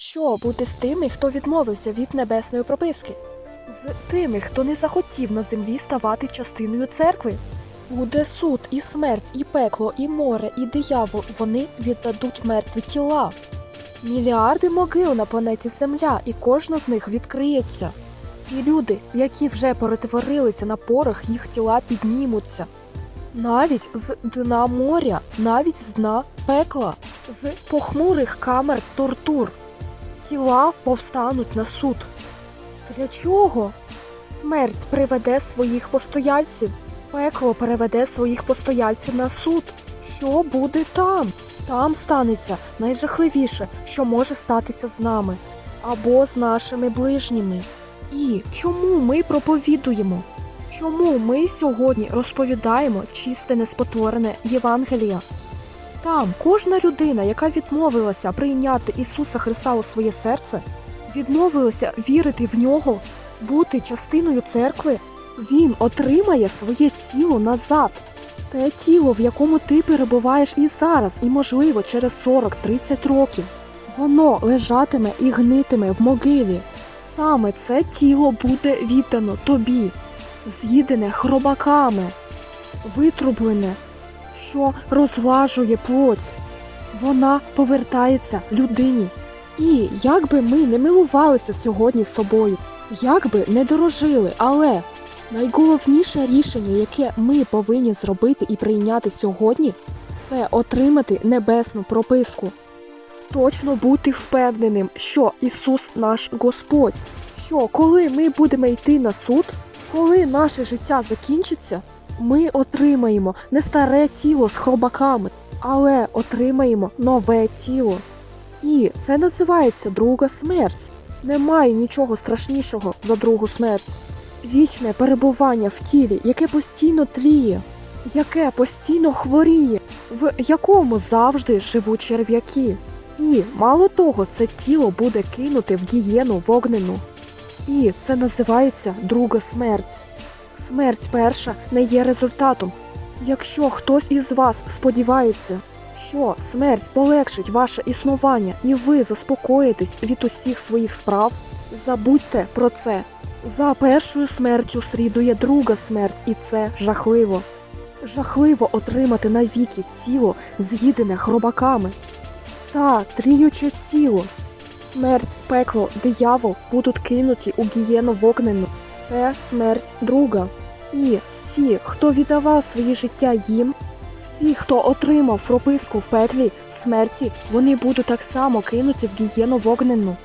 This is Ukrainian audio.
Що буде з тими, хто відмовився від небесної прописки? З тими, хто не захотів на землі ставати частиною церкви? Буде суд, і смерть, і пекло, і море, і диявол. Вони віддадуть мертві тіла. Мільярди могил на планеті Земля, і кожна з них відкриється. Ці люди, які вже перетворилися на порох, їх тіла піднімуться. Навіть з дна моря, навіть з дна пекла, з похмурих камер тортур. Тіла повстануть на суд. Для чого? Смерть приведе своїх постояльців, пекло переведе своїх постояльців на суд. Що буде там? Там станеться найжахливіше, що може статися з нами або з нашими ближніми. І чому ми проповідуємо? Чому ми сьогодні розповідаємо чисте неспотворене Євангелія? Там кожна людина, яка відмовилася прийняти Ісуса Христа у своє серце, відмовилася вірити в нього, бути частиною церкви, він отримає своє тіло назад. Те тіло, в якому ти перебуваєш і зараз, і, можливо, через 40-30 років, воно лежатиме і гнитиме в могилі. Саме це тіло буде віддано тобі, з'їдене хробаками, витрублене, що розглажує плоть. Вона повертається людині. І як би ми не милувалися сьогодні собою, як би не дорожили, але найголовніше рішення, яке ми повинні зробити і прийняти сьогодні, це отримати небесну прописку. Точно бути впевненим, що Ісус наш Господь, що коли ми будемо йти на суд, коли наше життя закінчиться, ми отримаємо не старе тіло з хробаками, але отримаємо нове тіло. І це називається друга смерть. Немає нічого страшнішого за другу смерть. Вічне перебування в тілі, яке постійно тліє, яке постійно хворіє, в якому завжди живуть черв'яки. І мало того, це тіло буде кинуте в гієну вогнену. І це називається друга смерть. Смерть перша не є результатом. Якщо хтось із вас сподівається, що смерть полегшить ваше існування і ви заспокоїтесь від усіх своїх справ, забудьте про це. За першою смертю слідує друга смерть, і це жахливо. Жахливо отримати навіки тіло, з'їдене хробаками. Та тріюче тіло. Смерть, пекло, диявол будуть кинуті у гієну вогнену. Це смерть друга. І всі, хто віддавав своє життя їм, всі, хто отримав прописку в пеклі смерті, вони будуть так само кинуті в гієну вогнену.